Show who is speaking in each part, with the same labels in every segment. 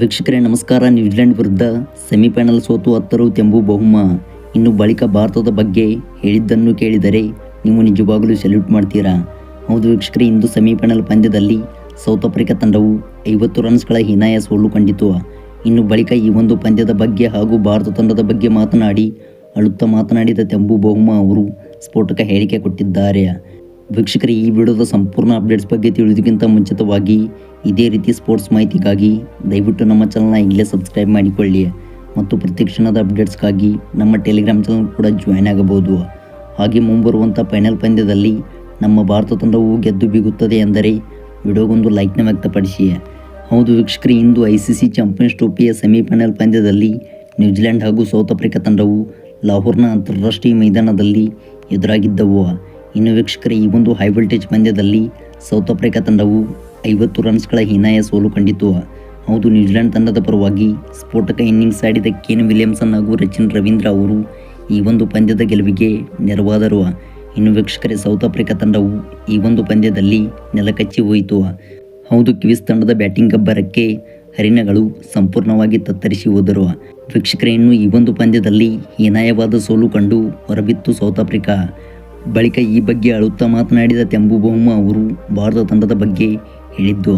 Speaker 1: ವೀಕ್ಷಕರೇ, ನಮಸ್ಕಾರ. ನ್ಯೂಜಿಲೆಂಡ್ ವಿರುದ್ಧ ಸೆಮಿಫೈನಲ್ ಸೋತು ಹತ್ತರು ತೆಂಬು ಬಹುಮ. ಇನ್ನು ಬಳಿಕ ಭಾರತದ ಬಗ್ಗೆ ಹೇಳಿದ್ದನ್ನು ಕೇಳಿದರೆ ನೀವು ನಿಜವಾಗಲೂ ಸೆಲ್ಯೂಟ್ ಮಾಡ್ತೀರಾ? ಹೌದು ವೀಕ್ಷಕರೇ, ಇಂದು ಸೆಮಿಫೈನಲ್ ಪಂದ್ಯದಲ್ಲಿ ಸೌತ್ ಆಫ್ರಿಕಾ ತಂಡವು ಐವತ್ತು ರನ್ಸ್ಗಳ ಹೀನಾಯ ಸೋಲು ಕಂಡಿತು. ಇನ್ನು ಬಳಿಕ ಈ ಒಂದು ಪಂದ್ಯದ ಬಗ್ಗೆ ಹಾಗೂ ಭಾರತ ತಂಡದ ಬಗ್ಗೆ ಮಾತನಾಡಿ, ಅಳುತ್ತಾ ಮಾತನಾಡಿದ ತೆಂಬು ಬಹುಮ ಅವರು ಸ್ಫೋಟಕ ಹೇಳಿಕೆ ಕೊಟ್ಟಿದ್ದಾರೆ. ವೀಕ್ಷಕರೇ, ಈ ವಿಡಿಯೋದ ಸಂಪೂರ್ಣ ಅಪ್ಡೇಟ್ಸ್ ಬಗ್ಗೆ ತಿಳಿಯೋದಕ್ಕಿಂತ ಮುಂಚಿತವಾಗಿ ಇದೇ ರೀತಿ ಸ್ಪೋರ್ಟ್ಸ್ ಮಾಹಿತಿಗಾಗಿ ದಯವಿಟ್ಟು ನಮ್ಮ ಚಾನಲ್ನ ಇಲ್ಲೇ ಸಬ್ಸ್ಕ್ರೈಬ್ ಮಾಡಿಕೊಳ್ಳಿ. ಮತ್ತು ಪ್ರತಿ ಕ್ಷಣದ ಅಪ್ಡೇಟ್ಸ್ಗಾಗಿ ನಮ್ಮ ಟೆಲಿಗ್ರಾಮ್ ಚಾನಲ್ ಕೂಡ ಜಾಯ್ನ್ ಆಗಬಹುದು. ಹಾಗೆ ಮುಂಬರುವಂಥ ಫೈನಲ್ ಪಂದ್ಯದಲ್ಲಿ ನಮ್ಮ ಭಾರತ ತಂಡವು ಗೆದ್ದು ಬಿಗುತ್ತದೆ ಎಂದರೆ ವಿಡಿಯೋಗೊಂದು ಲೈಕ್ನ ವ್ಯಕ್ತಪಡಿಸಿ. ಹೌದು ವೀಕ್ಷಕರಿ, ಇಂದು ಐ ಸಿ ಸಿ ಚಾಂಪಿಯನ್ಸ್ ಟ್ರೋಫಿಯ ಸೆಮಿಫೈನಲ್ ಪಂದ್ಯದಲ್ಲಿ ನ್ಯೂಜಿಲೆಂಡ್ ಹಾಗೂ ಸೌತ್ ಆಫ್ರಿಕಾ ತಂಡವು ಲಾಹೋರ್ನ ಅಂತಾರಾಷ್ಟ್ರೀಯ ಮೈದಾನದಲ್ಲಿ ಎದುರಾಗಿದ್ದವು. ಇನ್ನು ವೀಕ್ಷಕರೇ, ಈ ಒಂದು ಹೈ ವೋಲ್ಟೇಜ್ ಪಂದ್ಯದಲ್ಲಿ ಸೌತ್ ಆಫ್ರಿಕಾ ತಂಡವು ಐವತ್ತು ರನ್ಸ್ಗಳ ಹೀನಾಯ ಸೋಲು ಕಂಡಿತು. ಹೌದು ನ್ಯೂಜಿಲೆಂಡ್ ತಂಡದ ಪರವಾಗಿ ಸ್ಫೋಟಕ ಇನ್ನಿಂಗ್ಸ್ ಆಡಿದ ಕೇನ್ ವಿಲಿಯಮ್ಸನ್ ಹಾಗೂ ರಚಿನ್ ರವೀಂದ್ರ ಅವರು ಈ ಒಂದು ಪಂದ್ಯದ ಗೆಲುವಿಗೆ ನೆರವಾದರು. ಇನ್ನು ವೀಕ್ಷಕರೇ, ಸೌತ್ ಆಫ್ರಿಕಾ ತಂಡವು ಈ ಒಂದು ಪಂದ್ಯದಲ್ಲಿ ನೆಲಕಚ್ಚಿ ಹೋಯಿತು. ಹೌದು, ಕಿವಿಸ್ ತಂಡದ ಬ್ಯಾಟಿಂಗ್ ಗಬ್ಬರಕ್ಕೆ ಹರಿಣಗಳು ಸಂಪೂರ್ಣವಾಗಿ ತತ್ತರಿಸಿ ಹೋದರು. ವೀಕ್ಷಕರೇ, ಇನ್ನು ಈ ಒಂದು ಪಂದ್ಯದಲ್ಲಿ ಹೀನಾಯವಾದ ಸೋಲು ಕಂಡು ಹೊರಬಿತ್ತು ಸೌತ್ ಆಫ್ರಿಕಾ. ಬಳಿಕ ಈ ಬಗ್ಗೆ ಅಳುತ್ತಾ ಮಾತನಾಡಿದ ತೆಂಬು ಬೊಮ್ಮ ಅವರು, ಭಾರತ ತಂಡದ ಬಗ್ಗೆ ಹೇಳಿದ್ದು.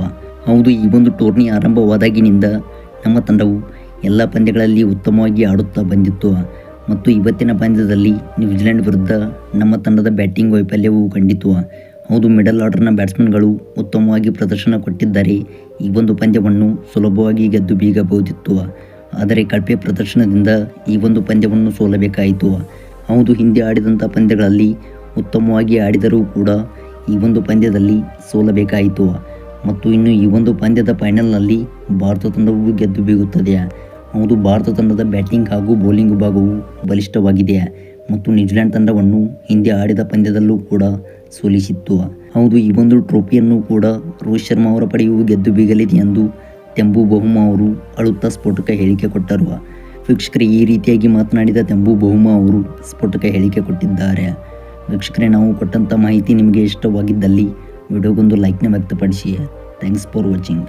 Speaker 1: ಹೌದು, ಈ ಒಂದು ಟೂರ್ನಿ ಆರಂಭವಾದಾಗಿನಿಂದ ನಮ್ಮ ತಂಡವು ಎಲ್ಲ ಪಂದ್ಯಗಳಲ್ಲಿ ಉತ್ತಮವಾಗಿ ಆಡುತ್ತಾ ಬಂದಿತ್ತು. ಮತ್ತು ಇವತ್ತಿನ ಪಂದ್ಯದಲ್ಲಿ ನ್ಯೂಜಿಲೆಂಡ್ ವಿರುದ್ಧ ನಮ್ಮ ತಂಡದ ಬ್ಯಾಟಿಂಗ್ ವೈಫಲ್ಯವು ಕಂಡಿತು. ಹೌದು, ಮಿಡಲ್ ಆರ್ಡರ್ನ ಬ್ಯಾಟ್ಸ್ಮನ್ಗಳು ಉತ್ತಮವಾಗಿ ಪ್ರದರ್ಶನ ಕೊಟ್ಟಿದ್ದಾರೆ. ಈ ಒಂದು ಪಂದ್ಯವನ್ನು ಸುಲಭವಾಗಿ ಗೆದ್ದು ಬೀಗಬಹುದಿತ್ತು. ಆದರೆ ಕಳಪೆ ಪ್ರದರ್ಶನದಿಂದ ಈ ಒಂದು ಪಂದ್ಯವನ್ನು ಸೋಲಬೇಕಾಯಿತು. ಹೌದು, ಹಿಂದೆ ಆಡಿದಂಥ ಪಂದ್ಯಗಳಲ್ಲಿ ಉತ್ತಮವಾಗಿ ಆಡಿದರೂ ಕೂಡ ಈ ಒಂದು ಪಂದ್ಯದಲ್ಲಿ ಸೋಲಬೇಕಾಯಿತು. ಮತ್ತು ಇನ್ನು ಈ ಒಂದು ಪಂದ್ಯದ ಫೈನಲ್ನಲ್ಲಿ ಭಾರತ ತಂಡವು ಗೆದ್ದು ಬೀಗುತ್ತದೆ. ಹೌದು, ಭಾರತ ತಂಡದ ಬ್ಯಾಟಿಂಗ್ ಹಾಗೂ ಬೌಲಿಂಗ್ ಭಾಗವು ಬಲಿಷ್ಠವಾಗಿದೆ ಮತ್ತು ನ್ಯೂಜಿಲೆಂಡ್ ತಂಡವನ್ನು ಹಿಂದೆ ಆಡಿದ ಪಂದ್ಯದಲ್ಲೂ ಕೂಡ ಸೋಲಿಸಿತ್ತು. ಹೌದು, ಈ ಒಂದು ಟ್ರೋಫಿಯನ್ನು ಕೂಡ ರೋಹಿತ್ ಶರ್ಮಾ ಅವರ ಪಡೆಯು ಗೆದ್ದು ಬೀಗಲಿದೆ ಎಂದು ತೆಂಬು ಬಹುಮ ಅವರು ಅಳುತ್ತಾ ಸ್ಫೋಟಕ ಹೇಳಿಕೆ ಕೊಟ್ಟರು. ವೀಕ್ಷಕರೇ, ಈ ರೀತಿಯಾಗಿ ಮಾತನಾಡಿದ ತೆಂಬು ಬಹುಮ ಅವರು ಸ್ಫೋಟಕ ಹೇಳಿಕೆ ಕೊಟ್ಟಿದ್ದಾರೆ. ವೀಕ್ಷಕರೇ, ನಾವು ಕೊಟ್ಟಂಥ ಮಾಹಿತಿ ನಿಮಗೆ ಇಷ್ಟವಾಗಿದ್ದಲ್ಲಿ ವಿಡಿಯೋಗೊಂದು ಲೈಕ್ನ ವ್ಯಕ್ತಪಡಿಸಿ. Thanks for watching